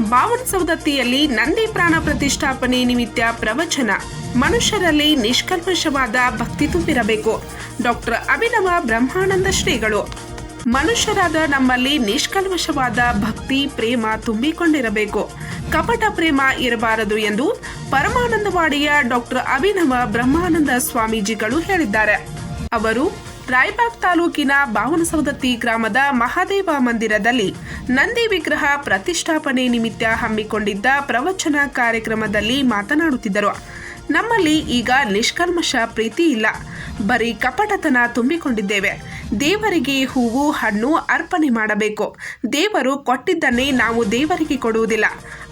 ಬಾವನಸೌದತ್ತಿಯಲ್ಲಿ ನಂದಿ ಪ್ರಾಣ ಪ್ರತಿಷ್ಠಾಪನೆ ನಿಮಿತ್ತ ಪ್ರವಚನ. ಮನುಷ್ಯರಲ್ಲಿ ನಿಷ್ಕಲ್ಮಶವಾದ ಭಕ್ತಿ ತುಂಬಿರಬೇಕು. ಡಾಕ್ಟರ್ ಅಭಿನವ ಬ್ರಹ್ಮಾನಂದ ಶ್ರೀಗಳು. ಮನುಷ್ಯರಾದ ನಮ್ಮಲ್ಲಿ ನಿಷ್ಕಲ್ಮಶವಾದ ಭಕ್ತಿ, ಪ್ರೇಮ ತುಂಬಿಕೊಂಡಿರಬೇಕು. ಕಪಟ ಪ್ರೇಮ ಇರಬಾರದು ಎಂದು ಪರಮಾನಂದವಾಡಿಯ ಡಾಕ್ಟರ್ ಅಭಿನವ ಬ್ರಹ್ಮಾನಂದ ಸ್ವಾಮೀಜಿಗಳು ಹೇಳಿದ್ದಾರೆ. ಅವರು ರಾಯಬಾಗ್ ತಾಲೂಕಿನ ಬಾವನಸೌದತ್ತಿ ಗ್ರಾಮದ ಮಹಾದೇವ ಮಂದಿರದಲ್ಲಿ ನಂದಿ ವಿಗ್ರಹ ಪ್ರತಿಷ್ಠಾಪನೆ ನಿಮಿತ್ತ ಹಮ್ಮಿಕೊಂಡಿದ್ದ ಪ್ರವಚನ ಕಾರ್ಯಕ್ರಮದಲ್ಲಿ ಮಾತನಾಡುತ್ತಿದ್ದರು. ನಮ್ಮಲ್ಲಿ ಈಗ ನಿಷ್ಕಲ್ಮಶ ಪ್ರೀತಿ ಇಲ್ಲ. ಬರೀ ಕಪಟತನ ತುಂಬಿಕೊಂಡಿದ್ದೇವೆ. ದೇವರಿಗೆ ಹೂವು, ಹಣ್ಣು ಅರ್ಪಣೆ ಮಾಡಬೇಕು. ದೇವರು ಕೊಟ್ಟಿದ್ದನ್ನೇ ನಾವು ದೇವರಿಗೆ ಕೊಡುವುದಿಲ್ಲ.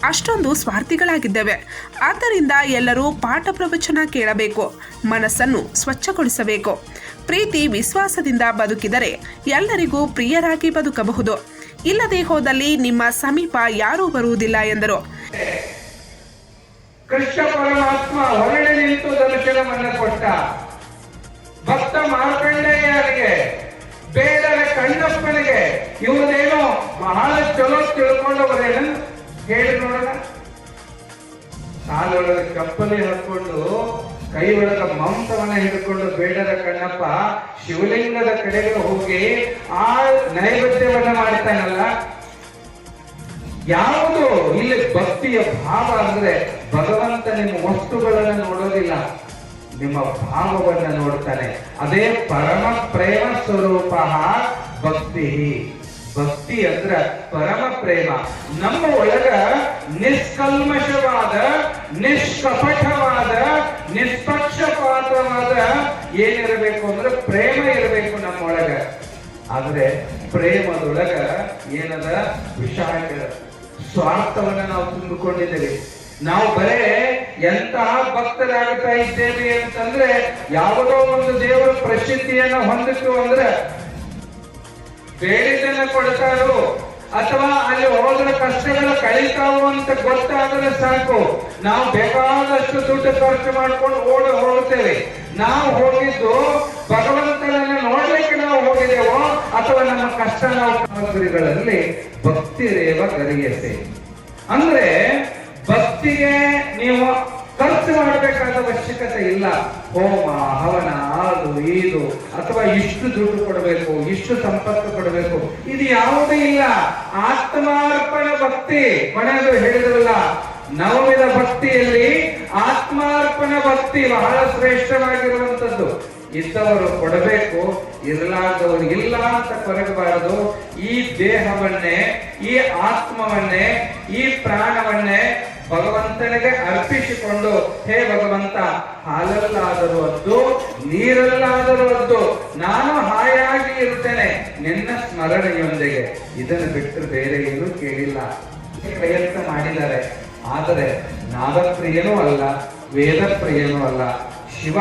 ಅಷ್ಟೊಂದು ಸ್ವಾರ್ಥಿಗಳಾಗಿದ್ದೇವೆ. ಆದ್ದರಿಂದ ಎಲ್ಲರೂ ಪಾಠ ಪ್ರವಚನ ಕೇಳಬೇಕು. ಮನಸ್ಸನ್ನು ಸ್ವಚ್ಛಗೊಳಿಸಬೇಕು. ಪ್ರೀತಿ ವಿಶ್ವಾಸದಿಂದ ಬದುಕಿದರೆ ಎಲ್ಲರಿಗೂ ಪ್ರಿಯರಾಗಿ ಬದುಕಬಹುದು. ಇಲ್ಲದೆ ಹೋದಲ್ಲಿ ನಿಮ್ಮ ಸಮೀಪ ಯಾರೂ ಬರುವುದಿಲ್ಲ ಎಂದರು. ಕೃಷ್ಣ ಪರಮಾತ್ಮ ಹೊರಡೆ ನಿಂತು ದರ್ಶನವನ್ನು ಕೊಟ್ಟ. ಭಕ್ತ ಕಣ್ಣಪ್ಪನಿಗೆ ಇವನೇನೋ ಬಹಳ ಚಲೋ ತಿಳ್ಕೊಂಡವರೇನ? ಹೇಳಿ ನೋಡೋಣ. ಸಾಲೊಳಗೆ ಕಪ್ಪಲಿ ಹಾಕೊಂಡು ಕೈ ಒಳಗ ಮಾಂಸವನ್ನ ಹಿಡ್ಕೊಂಡು ಬೇಡದ ಕಣ್ಣಪ್ಪ ಶಿವಲಿಂಗದ ಕಡೆಗೆ ಹೋಗಿ ಆ ನೈವೇದ್ಯವನ್ನ ಮಾಡ್ತಾನಲ್ಲ. ಯಾವುದು ಇಲ್ಲಿ ಭಕ್ತಿಯ ಭಾವ ಅಂದ್ರೆ ಭಗವಂತ ನಿಮ್ಮ ವಸ್ತುಗಳನ್ನ ನೋಡೋದಿಲ್ಲ. ನಿಮ್ಮ ಭಾವವನ್ನ ನೋಡ್ತಾನೆ. ಅದೇ ಪರಮ ಪ್ರೇಮ ಸ್ವರೂಪ ಭಕ್ತಿ ಭಕ್ತಿ ಅಂದ್ರ ಪರಮ ಪ್ರೇಮ. ನಮ್ಮ ಒಳಗ ನಿಷ್ಕಲ್ಮಶವಾದ, ನಿಷ್ಕಪಟವಾದ, ನಿಷ್ಪಕ್ಷಪಾತವಾದ ಏನಿರಬೇಕು ಅಂದ್ರೆ ಪ್ರೇಮ ಇರಬೇಕು ನಮ್ಮ ಒಳಗ. ಆದ್ರೆ ಪ್ರೇಮದೊಳಗ ಏನದ? ವಿಷಾದ ಸ್ವಾರ್ಥವನ್ನ ನಾವು ತುಂಬಿಕೊಂಡಿದ್ದೇವೆ. ನಾವು ಬರೇ ಎಂತಹ ಭಕ್ತರಾಗ್ತಾ ಇದ್ದೇವೆ ಅಂತಂದ್ರೆ ಯಾವುದೋ ಒಂದು ದೇವರ ಪ್ರಸಿದ್ಧಿಯನ್ನ ಹೊಂದಿತು ಅಂದ್ರೆ ಬೇಡಿದ್ದನ್ನ ಕೊಡ್ತಾರೋ ಅಥವಾ ಅಲ್ಲಿ ಹೋದ್ರೆ ಕಷ್ಟಗಳು ಕಳೀತಾವು ಅಂತ ಗೊತ್ತಾದ್ರೆ ಸಾಕು. ನಾವು ಬೇಕಾದಷ್ಟು ದುಡ್ಡು ಖರ್ಚು ಮಾಡ್ಕೊಂಡು ಓಡಿ ಹೋಗುತ್ತೇವೆ. ನಾವು ಹೋಗಿದ್ದು ಭಗವಂತನನ್ನ ನೋಡ್ಲಿಕ್ಕೆ ನಾವು ಹೋಗಿದ್ದೇವೋ ಅಥವಾ ನಮ್ಮ ಕಷ್ಟ ನಾವು ಭಕ್ತಿ ರೇವ ಗರಿಯತೆ ಅಂದ್ರೆ ಭಕ್ತಿಗೆ ನೀವು ಖರ್ಚು ಮಾಡಬೇಕಾದ ಅವಶ್ಯಕತೆ ಇಲ್ಲ. ಹೋಮ, ಹವನ ಅದು ಇದು ಅಥವಾ ಇಷ್ಟು ದುಡ್ಡು ಕೊಡಬೇಕು, ಇಷ್ಟು ಸಂಪತ್ತು ಕೊಡಬೇಕು. ಇದು ಯಾವುದೇ ಇಲ್ಲ. ಆತ್ಮಾರ್ಪಣ ಭಕ್ತಿ. ಕೊನೆಯದು ಹೇಳಿದ್ರಲ್ಲ, ನವಮಿದ ಭಕ್ತಿಯಲ್ಲಿ ಆತ್ಮಾರ್ಪಣ ಭಕ್ತಿ ಬಹಳ ಶ್ರೇಷ್ಠವಾಗಿರುವಂತದ್ದು ಇದ್ದವರು ಕೊಡಬೇಕು ಇರಲಾರ್ದವರು ಇಲ್ಲ ಅಂತ ಕೊರಗಬಾರದು. ಈ ದೇಹವನ್ನೇ, ಈ ಆತ್ಮವನ್ನೇ, ಈ ಪ್ರಾಣವನ್ನೇ ಭಗವಂತನಿಗೆ ಅರ್ಪಿಸಿಕೊಂಡು, ಹೇ ಭಗವಂತ, ಹಾಲಲ್ಲಾದರೂ ಅದ್ದು ನೀರಲ್ಲಾದರೂ ಅದ್ದು ನಾನು ಹಾಯಾಗಿ ಇರುತ್ತೇನೆ, ನಿನ್ನ ಸ್ಮರಣೆಯೊಂದಿಗೆ. ಇದನ್ನು ಬಿಟ್ಟು ಬೇರೆ ಏನೂ ಕೇಳಿಲ್ಲ. ಪ್ರಯತ್ನ ಮಾಡಿದ್ದಾರೆ. ಆದರೆ ನಾದಪ್ರಿಯನೂ ಅಲ್ಲ, ವೇದಪ್ರಿಯನೂ ಅಲ್ಲ. ಶಿವ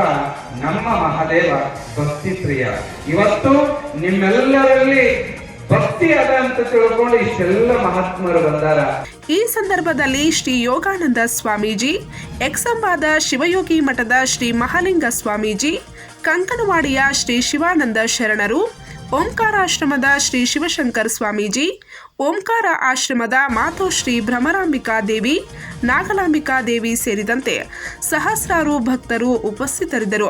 ನಮ್ಮ ಮಹಾದೇವ ಭಕ್ತಿ ಪ್ರಿಯ ಇವತ್ತು ನಿಮ್ಮೆಲ್ಲರಲ್ಲಿ ಭಕ್ತಿ ಅದ ಅಂತ ತಿಳ್ಕೊಂಡು ಇಷ್ಟೆಲ್ಲ ಮಹಾತ್ಮರು ಬಂದಾರ. ಈ ಸಂದರ್ಭದಲ್ಲಿ ಶ್ರೀ ಯೋಗಾನಂದ ಸ್ವಾಮೀಜಿ ಎಕ್ಸಂಬಾದ ಶಿವಯೋಗಿ ಮಠದ ಶ್ರೀ ಮಹಾಲಿಂಗ ಸ್ವಾಮೀಜಿ ಕಂಕನವಾಡಿಯ ಶ್ರೀ ಶಿವಾನಂದ ಶರಣರು ಓಂಕಾರಾಶ್ರಮದ ಶ್ರೀ ಶಿವಶಂಕರ್ ಸ್ವಾಮೀಜಿ ಓಂಕಾರ ಆಶ್ರಮದ ಮಾತೋ ಶ್ರೀ ಭ್ರಮರಾಂಬಿಕಾ ದೇವಿ ನಾಗಲಾಂಬಿಕಾ ದೇವಿ ಸೇರಿದಂತೆ ಸಹಸ್ರಾರು ಭಕ್ತರು ಉಪಸ್ಥಿತರಿದ್ದರು.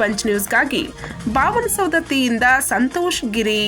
ಪಂಚ್ ನ್ಯೂಸ್ಗಾಗಿ ಬಾವನಸೌದತ್ತಿಯಿಂದ ಸಂತೋಷ್ ಗಿರಿ.